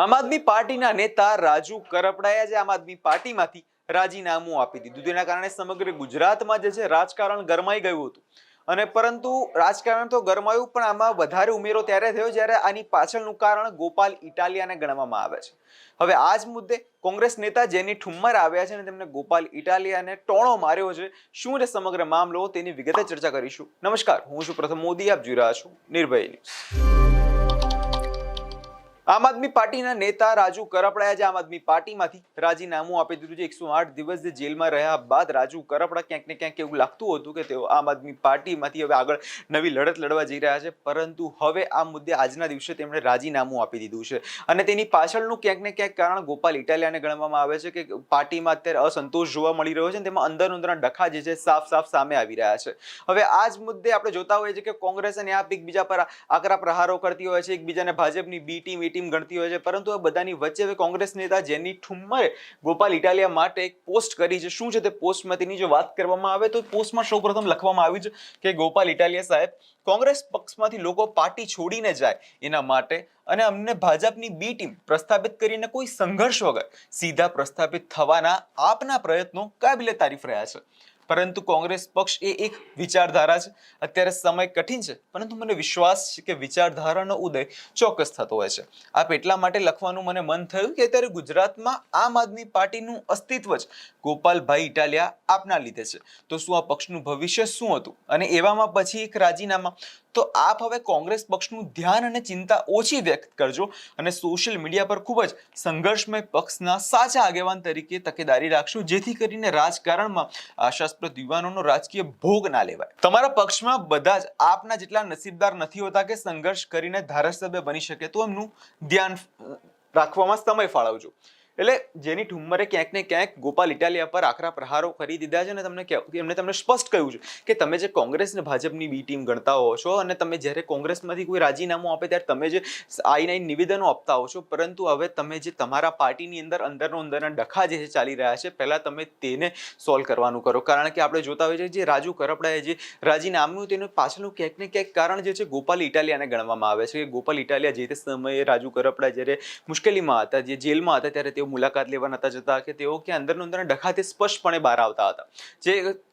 આમ આદમી પાર્ટીના નેતા રાજુ કરપડાએ આજે આમ આદમી પાર્ટીમાંથી રાજીનામું આપી દીધું. તેના કારણે સમગ્ર ગુજરાતમાં જે છે રાજકારણ ગરમાઈ ગયું હતું. અને પરંતુ રાજકારણ તો ગરમાયું, પણ આમાં વધારે ઉમેરો ત્યારે થયો જ્યારે આની પાછળનું કારણ ગોપાલ ઇટાલિયાને ગણવામાં આવે છે. હવે આ જ મુદ્દે કોંગ્રેસ નેતા જેની ઠુમ્મર આવ્યા છે અને તેમને ગોપાલ ઇટાલિયાને ટોણો માર્યો છે, શું છે સમગ્ર મામલો તેની વિગતે ચર્ચા કરીશું. નમસ્કાર, હું છું પ્રથમ મોદી, આપ જોઈ રહ્યા છું નિર્ભય ન્યૂઝ. આમ આદમી પાર્ટીના નેતા રાજુ કરપડાએ આજે આમ આદમી પાર્ટીમાંથી રાજીનામું આપી દીધું છે. એકસો આઠ દિવસ જેલમાં રહ્યા બાદ રાજુ કરપડા ક્યાંક ને ક્યાંક એવું લાગતું હતું કે તેઓ આમ આદમી પાર્ટીમાંથી હવે આગળ નવી લડત લડવા જઈ રહ્યા છે. પરંતુ હવે આ મુદ્દે આજના દિવસે તેમણે રાજીનામું આપી દીધું છે. અને તેની પાછળનું ક્યાંક ને ક્યાંક કારણ ગોપાલ ઇટાલિયાને ગણવામાં આવે છે કે પાર્ટીમાં અત્યારે અસંતોષ જોવા મળી રહ્યો છે તેમાં અંદર અંદરના ડખા જે છે સાફ સાફ સામે આવી રહ્યા છે. હવે આ જ મુદ્દે આપણે જોતા હોઈએ છીએ કે કોંગ્રેસ અને આપ એકબીજા પર આકરા પ્રહારો કરતી હોય છે. એકબીજાને ભાજપની બી ટીમ ટીમ ગણતી હોય છે. પરંતુ આ બધાની વચ્ચે હવે કોંગ્રેસ નેતા જેની ઠુમ્મરે ગોપાલ ઇટાલિયા માટે એક પોસ્ટ કરી છે. શું છે તે પોસ્ટમાં? તેની જો વાત કરવામાં આવે તો પોસ્ટમાં સૌપ્રથમ લખવામાં આવ્યું છે કે ગોપાલ ઇટાલિયા સાહેબ, કોંગ્રેસ પક્ષમાંથી લોકો પાર્ટી છોડીને જાય એના માટે અને અમને ભાજપની બી ટીમ પ્રસ્થાપિત કરીને કોઈ સંઘર્ષ વગર સીધા પ્રસ્થાપિત થવાના આપના પ્રયત્નો કાબિલે તારીફ રહ્યા છે. પરંતુ કોંગ્રેસ પક્ષ એ એક વિચારધારા છે. અત્યારે સમય કઠિન છે, પરંતુ મને વિશ્વાસ છે કે વિચારધારાનો ઉદય ચોક્કસ થતો હોય છે. આપ એટલા માટે લખવાનું મને મન થયું કે અત્યારે ગુજરાતમાં આમ આદમી પાર્ટીનું અસ્તિત્વ જ ગોપાલભાઈ ઇટાલિયા આપના લીધે છે. તો શું આ પક્ષનું ભવિષ્ય શું હતું? અને એવામાં પછી એક રાજીનામા. તો આપ હવે કોંગ્રેસ પક્ષનું ધ્યાન અને ચિંતા ઓછી વ્યક્ત કરજો અને સોશિયલ મીડિયા પર ખૂબ જ સંઘર્ષમય પક્ષના સાચા આગેવાન તરીકે તકેદારી રાખશો, જેથી કરીને રાજકારણમાં આશાસ્પદ યુવાનોનો રાજકીય ભોગ ના લેવાય. તમારા પક્ષમાં બધા જ આપના જેટલા નસીબદાર નથી હોતા કે સંઘર્ષ કરીને ધારાસભ્ય બની શકે, તો એમનું ધ્યાન રાખવામાં સમય ફાળવજો. એટલે જેની ઠુમ્મરે ક્યાંક ને ક્યાંક ગોપાલ ઇટાલિયા પર આકરા પ્રહારો કરી દીધા છે અને તમને એમને તમને સ્પષ્ટ કહ્યું છે કે તમે જે કોંગ્રેસ ને ભાજપની બી ટીમ ગણતા હો છો અને તમે જ્યારે કોંગ્રેસમાંથી કોઈ રાજીનામું આપે ત્યારે તમે જે આઈ નાઇન નિવેદનો આપતા હો છો, પરંતુ હવે તમે જે તમારા પાર્ટીની અંદર અંદરનો અંદરના ડખા જે ચાલી રહ્યા છે, પહેલાં તમે તેને સોલ્વ કરવાનું કરો. કારણ કે આપણે જોતા હોઈએ છીએ જે રાજુ કરપડાએ જે રાજીનામું તેનું પાછળનું ક્યાંક ને ક્યાંક કારણ જે છે ગોપાલ ઇટાલિયાને ગણવામાં આવે છે. કે ગોપાલ ઇટાલિયા જે તે સમયે રાજુ કરપડા જ્યારે મુશ્કેલીમાં હતા, જે જેલમાં હતા ત્યારે તેઓ મુલાકાત લેવા નતા જતા કે તેઓ કે અંદરનું અંદર ડખાથી સ્પષ્ટપણે બહાર આવતા હતા. જે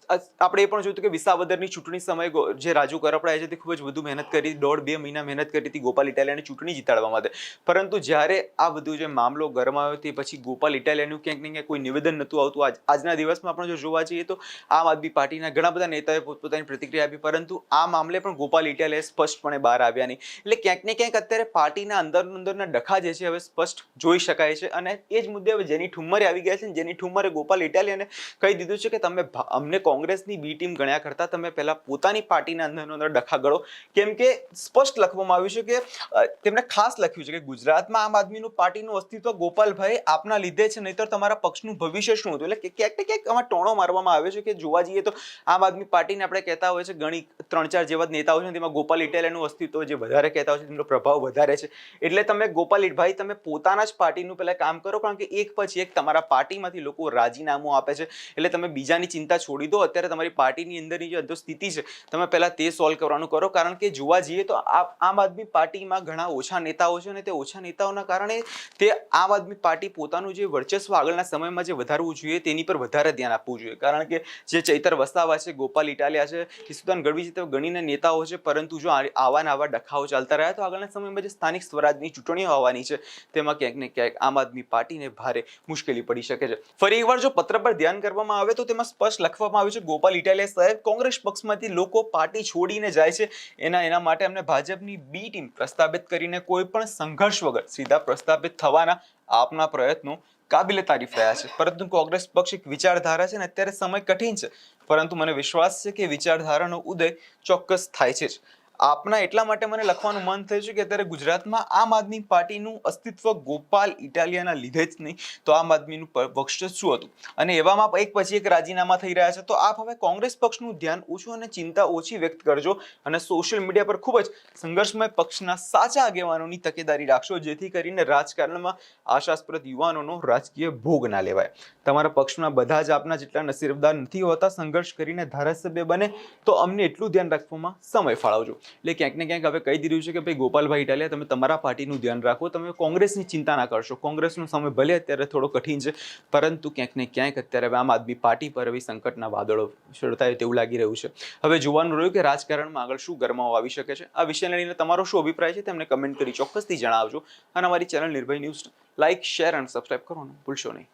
આપણે એ પણ જોયું કે વિસાવદરની ચૂંટણી સમયે જે રાજુ કરપડાએ છે તે ખૂબ જ વધુ મહેનત કરી, દોઢ બે મહિના મહેનત કરી હતી ગોપાલ ઇટાલિયાની ચૂંટણી જીતાડવા માટે. પરંતુ જ્યારે આ બધું જે મામલો ગરમાયો તે પછી ગોપાલ ઇટાલિયાનું ક્યાંક ને ક્યાંક કોઈ નિવેદન નહોતું આવતું. આજ આજના દિવસમાં આપણે જો જોવા જઈએ તો આમ આદમી પાર્ટીના ઘણા બધા નેતાઓએ પોતપોતાની પ્રતિક્રિયા આપી, પરંતુ આ મામલે પણ ગોપાલ ઇટાલિયા સ્પષ્ટપણે બહાર આવ્યા નહીં. એટલે ક્યાંક ને ક્યાંક અત્યારે પાર્ટીના અંદર અંદરના ડખા જે છે હવે સ્પષ્ટ જોઈ શકાય છે અને એ જ મુદ્દે હવે જેની ઠુમ્મરે આવી ગયા છે જેની ઠુમ્મરે ગોપાલ ઇટાલિયાને કહી દીધું છે કે તમે અમને અમને કોંગ્રેસની બી ટીમ ગણ્યા કરતા તમે પહેલા પોતાની પાર્ટીના અંદરનો અંદર ડખા ગળો. કેમ કે સ્પષ્ટ લખવામાં આવ્યું છે કે તેમણે ખાસ લખ્યું છે કે ગુજરાતમાં આમ આદમીનું પાર્ટીનું અસ્તિત્વ ગોપાલભાઈ આપના લીધે છે, નહીતર તમારા પક્ષનું ભવિષ્ય શું હતું? એટલે ક્યાંક ને ક્યાંક આમાં ટોણો મારવામાં આવ્યો છે કે જોવા જઈએ તો આમ આદમી પાર્ટીને આપણે કહેતા હોય છે ઘણી ત્રણ ચાર જેવા નેતાઓ છે તેમાં ગોપાલ ઇટાલિયાનું અસ્તિત્વ જે વધારે કહેતા હોય છે, તેમનો પ્રભાવ વધારે છે. એટલે તમે ગોપાલ ભાઈ, તમે પોતાના જ પાર્ટીનું પહેલાં કામ કરો, કારણ કે એક પછી એક તમારા પાર્ટીમાંથી લોકો રાજીનામું આપે છે. એટલે તમે બીજાની ચિંતા છોડી દો અત્યારે તમારી પાર્ટીની અંદરની જે અધો સ્થિતિ છે, તમે પહેલાં તે સોલ્વ કરવાનું કરો. કારણ કે જોવા જઈએ તો આમ આદમી પાર્ટીમાં ઘણા ઓછા નેતાઓ છે અને તે ઓછા નેતાઓના કારણે તે આમ આદમી પાર્ટી પોતાનું જે વર્ચસ્વ આગળના સમયમાં જે વધારવું જોઈએ તેની પર વધારે ધ્યાન આપવું જોઈએ. કારણ કે જે ચૈતર વસાવા છે, ગોપાલ ઇટાલિયા છે ઈસુદાન ગઢવી છે તે ગણીને નેતાઓ છે, પરંતુ જો આવા આવા ડખાઓ ચાલતા રહ્યા તો આગળના સમયમાં જે સ્થાનિક સ્વરાજની ચૂંટણીઓ આવવાની છે, તેમાં ક્યાંક ને ક્યાંક આમ આદમી પાર્ટીને ભારે મુશ્કેલી પડી શકે છે. ફરી એકવાર જો પત્ર પર ધ્યાન કરવામાં આવે તો તેમાં સ્પષ્ટ લખવામાં આવે છે ગોપાલ ઇટાલિયા સાહેબ, કોંગ્રેસ પક્ષમાંથી લોકો પાર્ટી છોડીને જાય છે. એના એના માટે અમને ભાજપની બી ટીમ પ્રસ્થાપિત કરીને કોઈ પણ સંઘર્ષ વગર સીધા પ્રસ્થાપિત થવાના આપના પ્રયત્નો કાબિલે તારીફ રહ્યા છે. પરંતુ કોંગ્રેસ પક્ષ એક વિચારધારા છે ને અત્યારે સમય કઠિન છે. પરંતુ મને વિશ્વાસ છે કે વિચારધારાનો ઉદય ચોક્કસ થાય છે જ. આપના એટલા માટે મને લખવાનું મન થયું છે કે અત્યારે ગુજરાતમાં આમ આદમી પાર્ટીનું અસ્તિત્વ ગોપાલ ઇટાલિયાના લીધે જ નહીં, તો આમ આદમીનું પક્ષ શું હતું? અને એવામાં એક પછી એક રાજીનામા થઈ રહ્યા છે, તો આપ હવે કોંગ્રેસ પક્ષનું ધ્યાન ઓછું અને ચિંતા ઓછી વ્યક્ત કરજો અને સોશિયલ મીડિયા પર ખૂબ જ સંઘર્ષમય પક્ષના સાચા આગેવાનોની તકેદારી રાખશો, જેથી કરીને રાજકારણમાં આશાસ્પદ યુવાનોનો રાજકીય ભોગ ના લેવાય. તમારા પક્ષના બધા જ આપના જેટલા નસીબદાર નથી હોતા, સંઘર્ષ કરીને ધારાસભ્ય બને, તો અમને એટલું ધ્યાન રાખવામાં સમય ફાળવજો. એટલે ક્યાંક ને ક્યાંક હવે કહી દીધું છે કે ભાઈ, ગોપાલભાઈ ઇટાલિયા, તમે તમારા પાર્ટીનું ધ્યાન રાખો, તમે કોંગ્રેસની ચિંતા ના કરશો. કોંગ્રેસનો સમય ભલે અત્યારે થોડો કઠિન છે, પરંતુ ક્યાંક ને ક્યાંક અત્યારે હવે આમ આદમી પાર્ટી પર હવે સંકટના વાદળો શરૂ તેવું લાગી રહ્યું છે. હવે જોવાનું રહ્યું કે રાજકારણમાં આગળ શું ગરમાવો આવી શકે છે. આ વિષયને લઈને તમારો શું અભિપ્રાય છે, તેમને કમેન્ટ કરી ચોક્કસથી જણાવજો. અને અમારી channel Nirbhay News like share અને સબસ્ક્રાઈબ કરવાનું ભૂલશો નહીં.